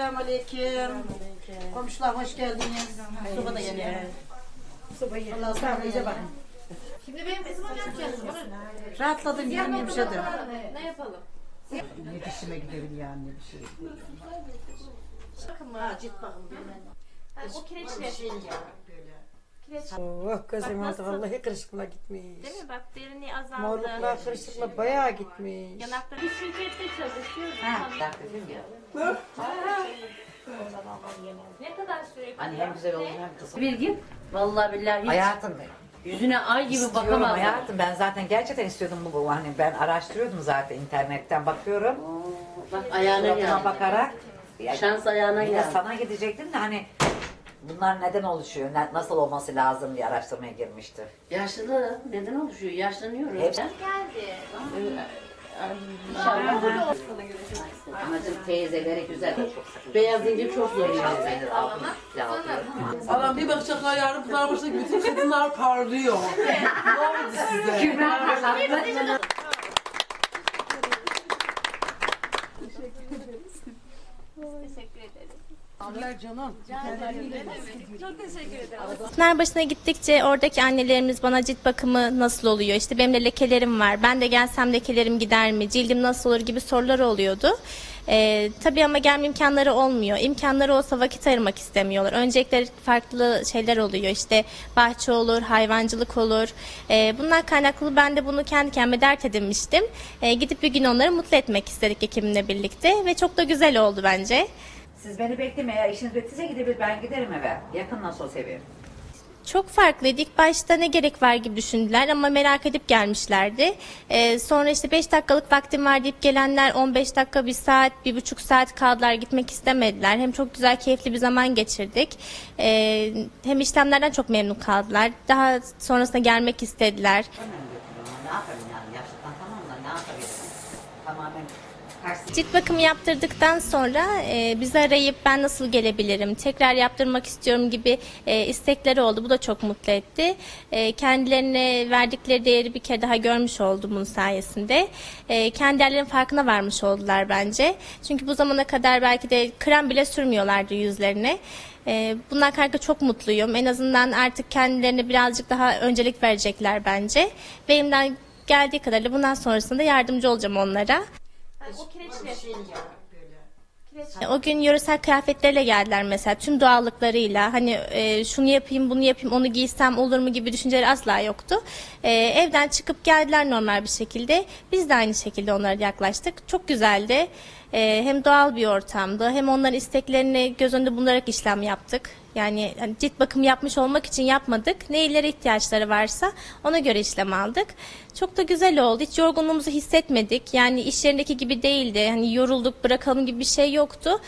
Selamünaleyküm. Komşular hoş geldiniz. Soba da yanıyor. Sobayı. Allah Sen bize bak. Şimdi benim ne yapacaksın? Rahatladım yani yumuşadım. Ne yapalım? Yetişime gidelim yani bir şey. Bakın mı? Ha cilt. Ha, o kireçli. Şey ya böyle. Kireç. Oh gözüm Bak nasıl? vallahi kırışıkla gitmiş. Değil mi? Bak derinliği azaldı. Morluklar kırışıkla bayağı gitmiş. Yanakları. Bir şirkette çalışıyoruz. Ne kadar sürüyor? Hani hem güzel olur hem kısa. Bir gün vallahi billahi hiç Hayatım yüzüne ay gibi istiyorum bakamazdım. hayatım. Ben zaten gerçekten istiyordum bu. bu. Hani ben araştırıyordum zaten internetten bakıyorum. Bak ayağına Suratına geldi. bakarak. Ya, Şans ayağına bir de geldi. sana gidecektim de hani bunlar neden oluşuyor, ne- nasıl olması lazım diye araştırmaya girmişti. Yaşlı neden oluşuyor? Yaşlanıyoruz. Hepsi- Geldi. İnşallah. Anacığım teyzeleri güzel. Beyaz incir çok zor yani. Yağlıyorum. Adam bir bakacaklar yarın Pınarbaşı'ndaki bütün kadınlar parlıyor. ne oldu size? Teşekkür ederim. Pınarbaşı'na gittikçe oradaki annelerimiz bana cilt bakımı nasıl oluyor? İşte benim de lekelerim var. Ben de gelsem lekelerim gider mi? Cildim nasıl olur gibi sorular oluyordu. Ee, tabii ama gelme imkanları olmuyor. İmkanları olsa vakit ayırmak istemiyorlar. Öncelikleri farklı şeyler oluyor. İşte bahçe olur, hayvancılık olur. Ee, bundan kaynaklı ben de bunu kendi kendime dert edinmiştim. Ee, gidip bir gün onları mutlu etmek istedik ekibimle birlikte ve çok da güzel oldu bence. Siz beni beklemeyin. Eğer işiniz bittiyse gidebilir. Ben giderim eve. Yakın nasıl evim. Çok farklıydı. İlk başta ne gerek var gibi düşündüler ama merak edip gelmişlerdi. Ee, sonra işte 5 dakikalık vaktim var deyip gelenler 15 dakika, 1 saat, 1,5 saat kaldılar gitmek istemediler. Hem çok güzel, keyifli bir zaman geçirdik. Ee, hem işlemlerden çok memnun kaldılar. Daha sonrasında gelmek istediler. Ne yapayım yani? Yaşlıktan tamam da ne yapabilirim? Tamamen Cilt bakımı yaptırdıktan sonra e, bizi arayıp ben nasıl gelebilirim, tekrar yaptırmak istiyorum gibi e, istekleri oldu. Bu da çok mutlu etti. E, kendilerine verdikleri değeri bir kere daha görmüş oldum bunun sayesinde. E, kendi değerlerinin farkına varmış oldular bence. Çünkü bu zamana kadar belki de krem bile sürmüyorlardı yüzlerine. E, bundan kaynaklı çok mutluyum. En azından artık kendilerine birazcık daha öncelik verecekler bence. Ve elimden geldiği kadarıyla bundan sonrasında yardımcı olacağım onlara. O kireçli. Şey böyle. O gün yöresel kıyafetleriyle geldiler mesela tüm doğallıklarıyla hani e, şunu yapayım bunu yapayım onu giysem olur mu gibi düşünceleri asla yoktu. E, evden çıkıp geldiler normal bir şekilde biz de aynı şekilde onlara yaklaştık çok güzeldi. E, hem doğal bir ortamdı hem onların isteklerini göz önünde bulunarak işlem yaptık. Yani hani cilt bakımı yapmış olmak için yapmadık. Neylere ihtiyaçları varsa ona göre işlem aldık. Çok da güzel oldu. Hiç yorgunluğumuzu hissetmedik. Yani iş yerindeki gibi değildi. Hani yorulduk bırakalım gibi bir şey yoktu.